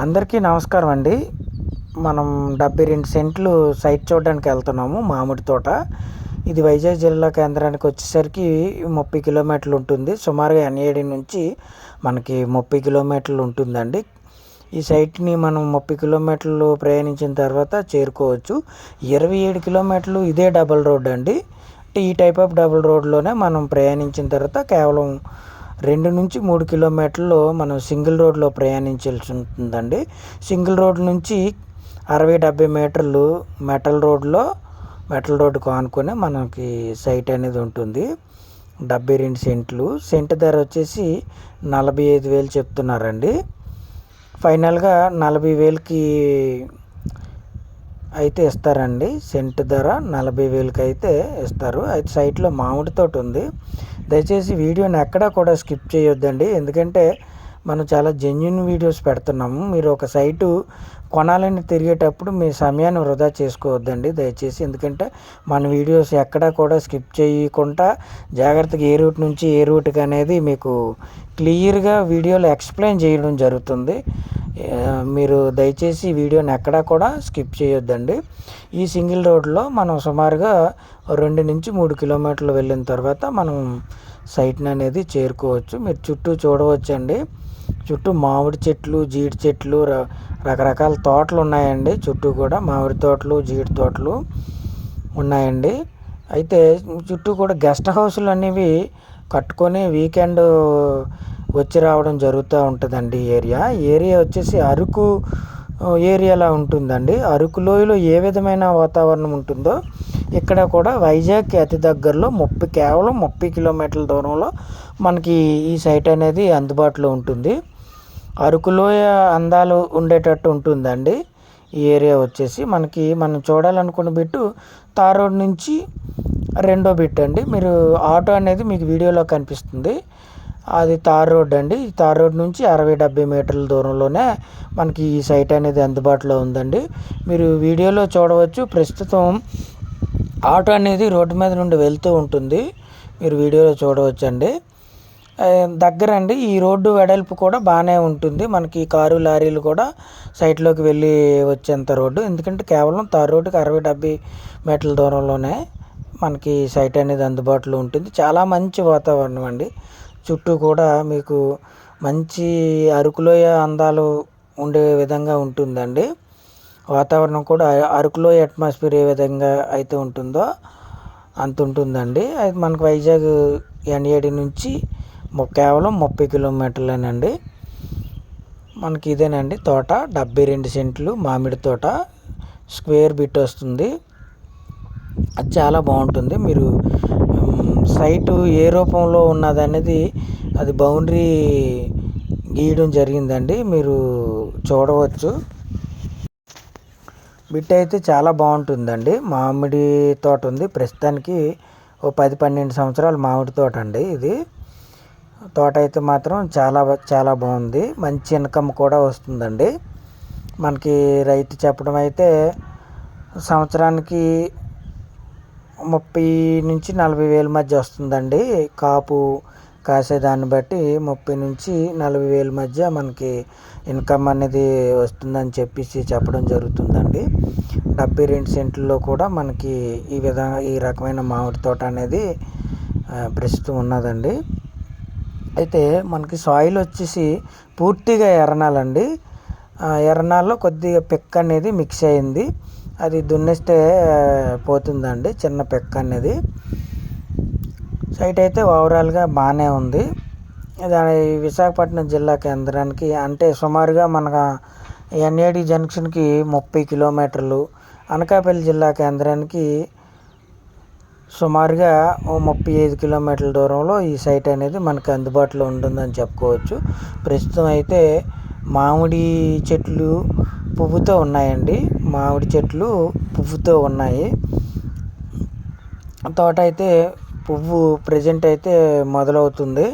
అందరికీ నమస్కారం అండి. మనం డెబ్బై రెండు సెంట్లు సైట్ చూడడానికి వెళ్తున్నాము మామిడి తోట. ఇది వైజాగ్ జిల్లా కేంద్రానికి వచ్చేసరికి ముప్పై కిలోమీటర్లు ఉంటుంది. సుమారుగా ఎన్ఏడి నుంచి మనకి ముప్పై కిలోమీటర్లు ఉంటుందండి. ఈ సైట్ని మనం ముప్పై కిలోమీటర్లు ప్రయాణించిన తర్వాత చేరుకోవచ్చు. ఇరవై ఏడు కిలోమీటర్లు ఇదే డబల్ రోడ్ అండి. ఈ టైప్ ఆఫ్ డబుల్ రోడ్లోనే మనం ప్రయాణించిన తర్వాత కేవలం రెండు నుంచి మూడు కిలోమీటర్లు మనం సింగిల్ రోడ్లో ప్రయాణించాల్సి ఉంటుందండి సింగిల్ రోడ్ నుంచి అరవై డెబ్బై మీటర్లు మెటల్ రోడ్లో మెటల్ రోడ్డుకు ఆనుకొని మనకి సైట్ అనేది ఉంటుంది. డెబ్బై రెండు సెంట్లు. సెంట్ ధర వచ్చేసి నలభై ఐదు వేలు చెప్తున్నారండి. ఫైనల్గా నలభై వేలకి అయితే ఇస్తారండి. సెంట్ ధర నలభై వేలకి అయితే ఇస్తారు. అయితే సైట్లో మామిడి తోట ఉంది. దయచేసి వీడియోని ఎక్కడా కూడా స్కిప్ చేయొద్దండి. ఎందుకంటే మనం చాలా జెన్యున్ వీడియోస్ పెడుతున్నాము. మీరు ఒక సైటు కొనాలని తిరిగేటప్పుడు మీ సమయాన్ని వృధా చేసుకోవద్దండి దయచేసి. ఎందుకంటే మన వీడియోస్ ఎక్కడా కూడా స్కిప్ చేయకుండా జాగ్రత్తగా ఏ రూట్ నుంచి ఏ రూట్కి అనేది మీకు క్లియర్గా వీడియోలో ఎక్స్ప్లెయిన్ చేయడం జరుగుతుంది. మీరు దయచేసి వీడియోని ఎక్కడా కూడా స్కిప్ చేయొద్దండి. ఈ సింగిల్ రోడ్లో మనం సుమారుగా రెండు నుంచి మూడు కిలోమీటర్లు వెళ్ళిన తర్వాత మనం సైట్ని అనేది చేరుకోవచ్చు. మీరు చుట్టూ చూడవచ్చండి. చుట్టూ మామిడి చెట్లు జీడి చెట్లు రకరకాల తోటలు ఉన్నాయండి. చుట్టూ కూడా మామిడి తోటలు జీడి తోటలు ఉన్నాయండి. అయితే చుట్టూ కూడా గెస్ట్ హౌస్లు అనేవి కట్టుకొని వీకెండ్ వచ్చి రావడం జరుగుతూ ఉంటుందండి ఏరియా. ఏరియా వచ్చేసి అరకు ఏరియాలా ఉంటుందండి. అరకు లోయలో ఏ విధమైన వాతావరణం ఉంటుందో ఇక్కడ కూడా వైజాగ్ అతి దగ్గరలో ముప్పై కేవలం ముప్పై కిలోమీటర్ల దూరంలో మనకి ఈ సైట్ అనేది అందుబాటులో ఉంటుంది. అరకులోయ అందాలు ఉండేటట్టు ఉంటుందండి. ఈ ఏరియా వచ్చేసి మనకి మనం చూడాలనుకున్న బిట్టు తార్ రోడ్ నుంచి రెండో బిట్ అండి. మీరు ఆటో అనేది మీకు వీడియోలో కనిపిస్తుంది. అది తార్ రోడ్ అండి. ఈ తార్ రోడ్ నుంచి అరవై డెబ్బై మీటర్ల దూరంలోనే మనకి ఈ సైట్ అనేది అందుబాటులో ఉందండి. మీరు వీడియోలో చూడవచ్చు. ప్రస్తుతం ఆటో అనేది రోడ్డు మీద నుండి వెళ్తూ ఉంటుంది. మీరు వీడియోలో చూడవచ్చండి. దగ్గర అండి ఈ రోడ్డు వెడల్పు కూడా బాగానే ఉంటుంది. మనకి కారు లారీలు కూడా సైట్లోకి వెళ్ళి వచ్చేంత రోడ్డు. ఎందుకంటే కేవలం తార్ రోడ్డుకి అరవై డెబ్బై మీటర్ల దూరంలోనే మనకి సైట్ అనేది అందుబాటులో ఉంటుంది. చాలా మంచి వాతావరణం అండి. చుట్టూ కూడా మీకు మంచి అరకులోయ అందాలు ఉండే విధంగా ఉంటుందండి. వాతావరణం కూడా అరకులో అట్మాస్ఫియర్ ఏ విధంగా అయితే ఉంటుందో అంత ఉంటుందండి అది మనకు వైజాగ్ ఎన్ఏడి నుంచి కేవలం ముప్పై కిలోమీటర్లేనండి. మనకి ఇదేనండి తోట. డెబ్బై రెండు సెంట్లు మామిడి తోట. స్క్వేర్ బిట్ వస్తుంది. అది చాలా బాగుంటుంది. మీరు సైటు ఏ రూపంలో ఉన్నది అనేది అది బౌండరీ గీయడం జరిగిందండి. మీరు చూడవచ్చు. బిట్ అయితే చాలా బాగుంటుందండి. మామిడి తోట ఉంది. ప్రస్తుతానికి ఓ పది పన్నెండు సంవత్సరాలు మామిడి తోట అండి ఇది. తోట అయితే మాత్రం చాలా చాలా బాగుంది. మంచి ఇన్కమ్ కూడా వస్తుందండి. మనకి రైతు చెప్పడం అయితే సంవత్సరానికి ముప్పై నుంచి నలభై వేల మధ్య వస్తుందండి. కాపు కాసేదాన్ని బట్టి ముప్పై నుంచి నలభై వేల మధ్య మనకి ఇన్కమ్ అనేది వస్తుందని చెప్పేసి చెప్పడం జరుగుతుందండి. డెబ్బై రెండు సెంట్లలో కూడా మనకి ఈ విధంగా ఈ రకమైన మామిడి తోట అనేది ప్రస్తుతం ఉన్నదండి. అయితే మనకి సాయిల్ వచ్చేసి పూర్తిగా ఎర్రనాలండి. ఎర్రనాల్లో కొద్దిగా పిక్ అనేది మిక్స్ అయింది. అది దున్నేస్తే పోతుందండి చిన్న పిక్ అనేది. సైట్ అయితే ఓవరాల్గా బాగానే ఉంది. దాని విశాఖపట్నం జిల్లా కేంద్రానికి అంటే సుమారుగా మన ఎన్ఏడి జంక్షన్కి ముప్పై కిలోమీటర్లు అనకాపల్లి జిల్లా కేంద్రానికి సుమారుగా ఓ ముప్పై ఐదు కిలోమీటర్ల దూరంలో ఈ సైట్ అనేది మనకు అందుబాటులో ఉంటుందని చెప్పుకోవచ్చు. ప్రస్తుతం అయితే మామిడి చెట్లు పువ్వుతో ఉన్నాయండి. మామిడి చెట్లు పువ్వుతో ఉన్నాయి. తోట అయితే పువ్వు ప్రజెంట్ అయితే మొదలవుతుంది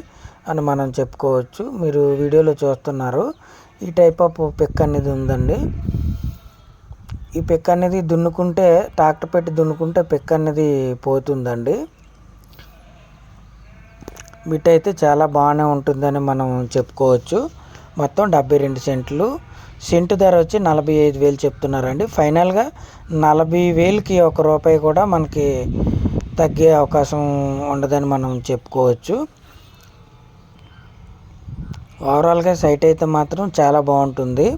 అని మనం చెప్పుకోవచ్చు. మీరు వీడియోలో చూస్తున్నారు. ఈ టైప్ ఆఫ్ పిక్ అనేది ఉందండి. ఈ పిక్ అనేది దున్నుకుంటే ట్రాక్టర్ పెట్టి దున్నుకుంటే పిక్ అనేది పోతుందండి. బిట్ అయితే చాలా బాగానే ఉంటుందని మనం చెప్పుకోవచ్చు. మొత్తం డెబ్బై రెండు సెంట్లు. సెంటు ధర వచ్చి నలభై ఐదు వేలు చెప్తున్నారండి. ఫైనల్గా నలభై వేలకి ఒక రూపాయి కూడా మనకి తగ్గే అవకాశం ఉండదని మనం చెప్పుకోవచ్చు. ఓవరాల్గా సైట్ అయితే మాత్రం చాలా బాగుంటుంది.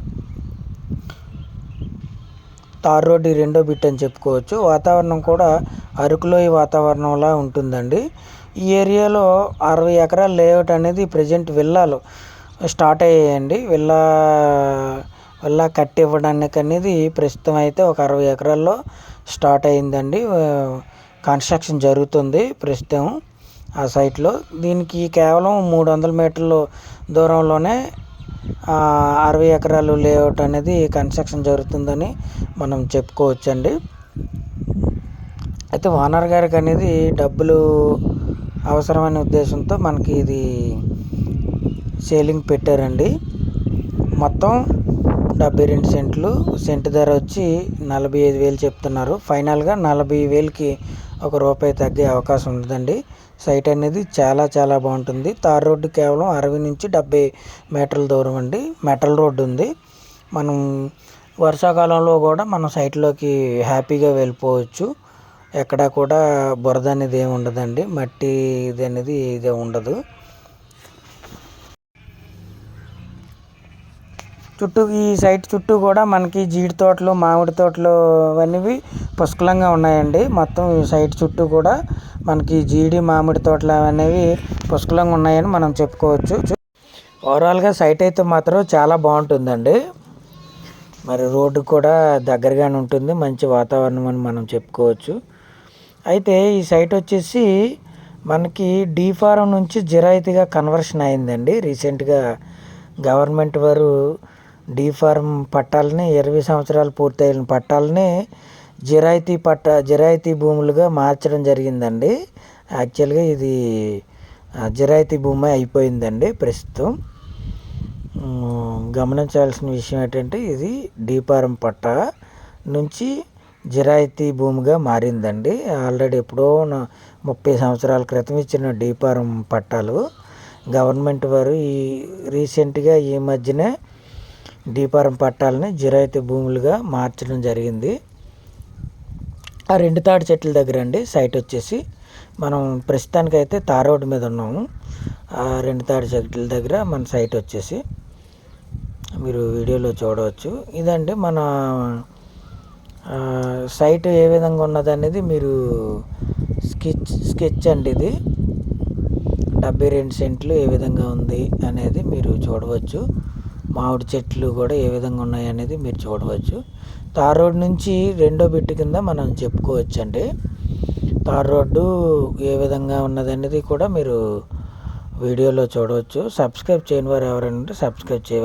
తార్ రోడ్డు రెండో బిట్ అని చెప్పుకోవచ్చు. వాతావరణం కూడా అరకులో ఈ వాతావరణంలా ఉంటుందండి. ఈ ఏరియాలో అరవై ఎకరాల లేఅవుట్ అనేది ప్రజెంట్ విల్లాలు స్టార్ట్ అయ్యాయండి. విల్లా విల్లా కట్టి ఇవ్వడానికి అనేది ప్రస్తుతం అయితే ఒక అరవై ఎకరాల్లో స్టార్ట్ అయిందండి కన్స్ట్రక్షన్ జరుగుతుంది ప్రస్తుతం ఆ సైట్లో. దీనికి కేవలం మూడు వందల మీటర్ల దూరంలోనే అరవై ఎకరాలు లేఅవుట్ అనేది కన్స్ట్రక్షన్ జరుగుతుందని మనం చెప్పుకోవచ్చండి. అయితే ఓనర్ గారికి అనేది డబ్బులు అవసరమైన ఉద్దేశంతో మనకి ఇది సేలింగ్ పెట్టారండి. మొత్తం డెబ్బై రెండు సెంట్లు. సెంటు ధర వచ్చి నలభై ఐదు వేలు చెప్తున్నారు. ఫైనల్గా నలభై వేలకి ఒక రూపాయి తగ్గే అవకాశం ఉంటుందండి సైట్ అనేది చాలా చాలా బాగుంటుంది. తార్ రోడ్డు కేవలం అరవై నుంచి డెబ్బై మీటర్ల దూరం అండి. మెటల్ రోడ్డు ఉంది. మనం వర్షాకాలంలో కూడా మనం సైట్లోకి హ్యాపీగా వెళ్ళిపోవచ్చు. ఎక్కడా కూడా బురద అనేది ఏమి ఉండదండి. మట్టి ఇది అనేది ఇది ఉండదు. చుట్టూ ఈ సైట్ చుట్టూ కూడా మనకి జీడి తోటలు మామిడి తోటలు అవన్నీ పుష్కలంగా ఉన్నాయండి. మొత్తం ఈ సైట్ చుట్టూ కూడా మనకి జీడి మామిడి తోటలు అనేవి పుష్కలంగా ఉన్నాయని మనం చెప్పుకోవచ్చు. ఓవరాల్గా సైట్ అయితే మాత్రం చాలా బాగుంటుందండి. మరి రోడ్డు కూడా దగ్గరగానే ఉంటుంది. మంచి వాతావరణం అని మనం చెప్పుకోవచ్చు. అయితే ఈ సైట్ వచ్చేసి మనకి డీ ఫారం నుంచి జిరాయితీగా కన్వర్షన్ అయిందండి. రీసెంట్గా గవర్నమెంట్ వారు డీ ఫార్మ్ పట్టాలని ఇరవై సంవత్సరాలు పూర్తయిన పట్టాలని జిరాయితీ పట్ట జిరాయితీ భూములుగా మార్చడం జరిగిందండి. యాక్చువల్గా ఇది జిరాయితీ భూమి అయిపోయిందండి ప్రస్తుతం. గమనించాల్సిన విషయం ఏంటంటే ఇది డీపారం పట్ట నుంచి జిరాయితీ భూమిగా మారిందండి. ఆల్రెడీ ఎప్పుడో ముప్పై సంవత్సరాల క్రితం ఇచ్చిన డీపారం పట్టాలు. గవర్నమెంట్ వారు ఈ రీసెంట్గా ఈ మధ్యనే డీపారం పట్టాలని జిరాయితీ భూములుగా మార్చడం జరిగింది. ఆ రెండు తాటి చెట్ల దగ్గర అండి సైట్ వచ్చేసి. మనం ప్రస్తుతానికైతే అయితే తారోడ్ మీద ఉన్నాము. ఆ రెండు తాటి చెట్ల దగ్గర మన సైట్ వచ్చేసి. మీరు వీడియోలో చూడవచ్చు. ఇదండి మన సైట్ ఏ విధంగా ఉన్నది అనేది మీరు స్కెచ్ స్కెచ్ అండి ఇది. డెబ్బై రెండు సెంట్లు ఏ విధంగా ఉంది అనేది మీరు చూడవచ్చు. మామిడి చెట్లు కూడా ఏ విధంగా ఉన్నాయి అనేది మీరు చూడవచ్చు. తార్ రోడ్ నుంచి రెండో బిట్టు కింద మనం చెప్పుకోవచ్చు అండి తార్ రోడ్డు ఏ విధంగా ఉన్నది అనేది కూడా మీరు వీడియోలో చూడవచ్చు. సబ్స్క్రైబ్ చేయని వారు ఎవరైనా సబ్స్క్రైబ్ చేయవచ్చు.